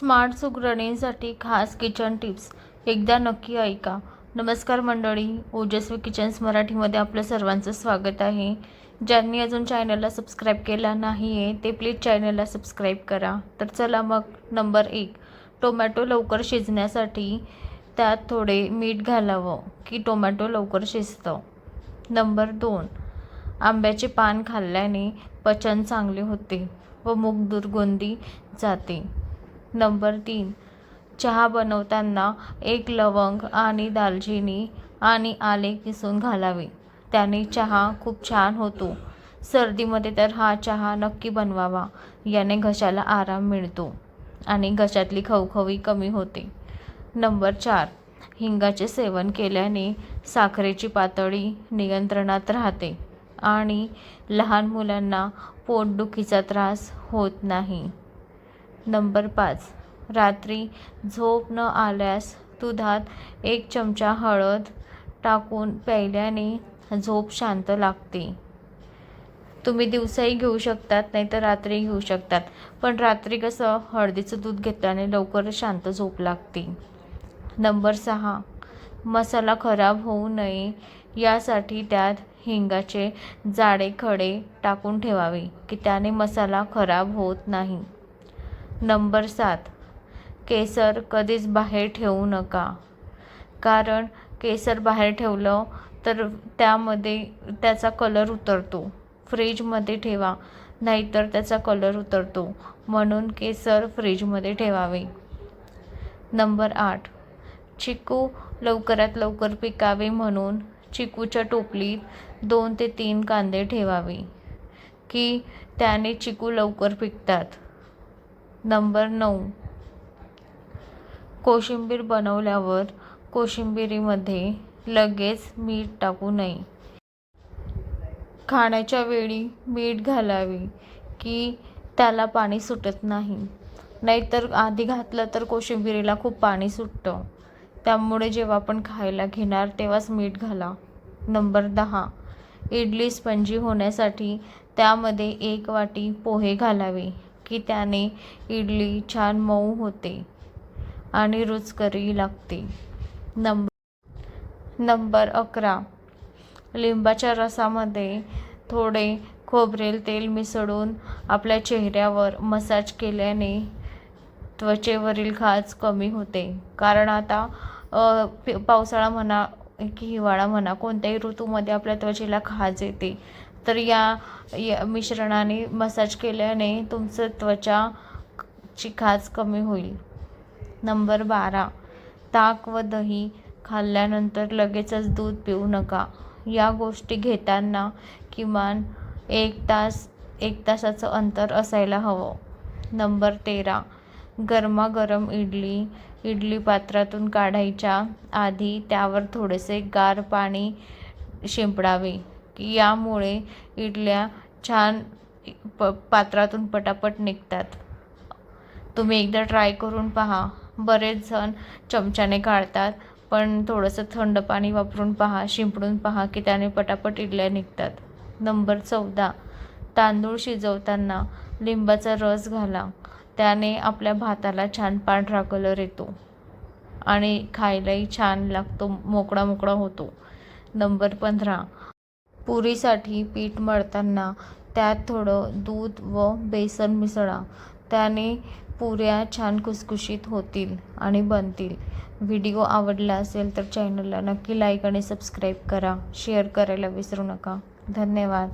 Smart सुगरणींसाठी खास kitchen tips. एकदा नक्की ऐका. नमस्कार मंडळी ओजस्वी किचन्स मराठीमध्ये आपलं सर्वांचं स्वागत आहे. ज्यांनी अजून चॅनलला सबस्क्राईब केला नाही आहे ते प्लीज चॅनलला सबस्क्राईब करा. तर चला मग नंबर एक टोमॅटो लवकर शिजण्यासाठी त्यात थोडे मीठ घालावं की टोमॅटो लवकर शिजतं. नंबर दोन आंब्याचे पान खाल्ल्याने पचन चांगले होते व मूग दुर्गंधी जाते. नंबर तीन. चहा बनवताना एक लवंग आणि दालचिनी आणि आले किसून घालावे. त्याने चहा खूप छान होतो. सर्दीमध्ये तर हा चहा नक्की बनवावा. याने घशाला आराम मिळतो आणि घशातली खवखवी कमी होते. नंबर चार. हिंगाचे सेवन केल्याने साखरेची पातळी नियंत्रणात राहते आणि लहान मुलांना पोटदुखीचा त्रास होत नाही. नंबर पाच. रात्री झोप न आल्यास दुधात एक चमचा हळद टाकून प्यायल्याने झोप शांत लागते. तुम्ही दिवसाही घेऊ शकतात नाही तर रात्री घेऊ शकतात. पण रात्री कसं हळदीचं दूध घेतल्याने लवकर शांत झोप लागते. नंबर सहा. मसाला खराब होऊ नये यासाठी त्यात हिंगाचे जाडे खडे टाकून ठेवावे की त्याने मसाला खराब होत नाही. नंबर सात. केसर कधीच बाहेर ठेवू नका. कारण केसर बाहेर ठेवलं तर त्यामध्ये त्याचा कलर उतरतो. फ्रीजमध्ये ठेवा नाहीतर त्याचा कलर उतरतो. म्हणून केसर फ्रीजमध्ये ठेवावे. नंबर आठ. चिकू लवकरात लवकर पिकावे म्हणून चिकूच्या टोपलीत दोन ते तीन कांदे ठेवावे. की त्याने चिकू लवकर पिकतात. नंबर नऊ. कोशिंबीर बनवल्यावर कोशिंबिरीमध्ये लगेच मीठ टाकू नये. खाण्याच्या वेळी मीठ घालावे की त्याला पाणी सुटत नाही. नाहीतर आधी घातलं तर कोशिंबिरीला खूप पाणी सुटतं. त्यामुळे जेव्हा आपण खायला घेणार तेव्हाच मीठ घाला. नंबर दहा. इडली स्पंजी होण्यासाठी त्यामध्ये एक वाटी पोहे घालावे. की त्याने इडली छान मऊ होते आणि रुचकरी लागते. नंबर नंबर अकरा. लिंबाच्या रसामध्ये थोडे खोबरेल तेल मिसळून आपल्या चेहऱ्यावर मसाज केल्याने त्वचेवरील खाज कमी होते. कारण आता पावसाळा म्हणा की हिवाळा म्हणा कोणत्याही ऋतूमध्ये आपल्या त्वचेला खाज येते. तर या या मिश्रणाने मसाज केल्याने तुमचं त्वचाची खाज कमी होईल. नंबर बारा. ताक व दही खाल्ल्यानंतर लगेचच दूध पिऊ नका. या गोष्टी घेताना किमान एक तास एक तासाचं अंतर असायला हवं. नंबर तेरा. गरमागरम इडली इडली पात्रातून काढायच्या आधी त्यावर थोडेसे गार पाणी शिंपडावे. की यामुळे इडल्या छान प पात्रातून पटापट निघतात. तुम्ही एकदा ट्राय करून पहा. बरेच जण चमच्याने काढतात पण थोडंसं थंड पाणी वापरून पहा शिंपडून पहा की त्याने पटापट इडल्या निघतात. नंबर चौदा. तांदूळ शिजवताना लिंबाचा रस घाला. त्याने आपल्या भाताला छान पांढरा कलर येतो आणि खायलाही छान लागतो मोकळा मोकळा होतो. नंबर पंधरा. पुरीसाठी पीठ मळताना त्यात थोडं दूध व बेसन मिसळा. त्याने पुऱ्या छान खुसखुशीत होतील आणि बनतील. व्हिडिओ आवडला असेल तर चॅनलला नक्की लाईक आणि सबस्क्राईब करा. शेअर करायला विसरू नका. धन्यवाद.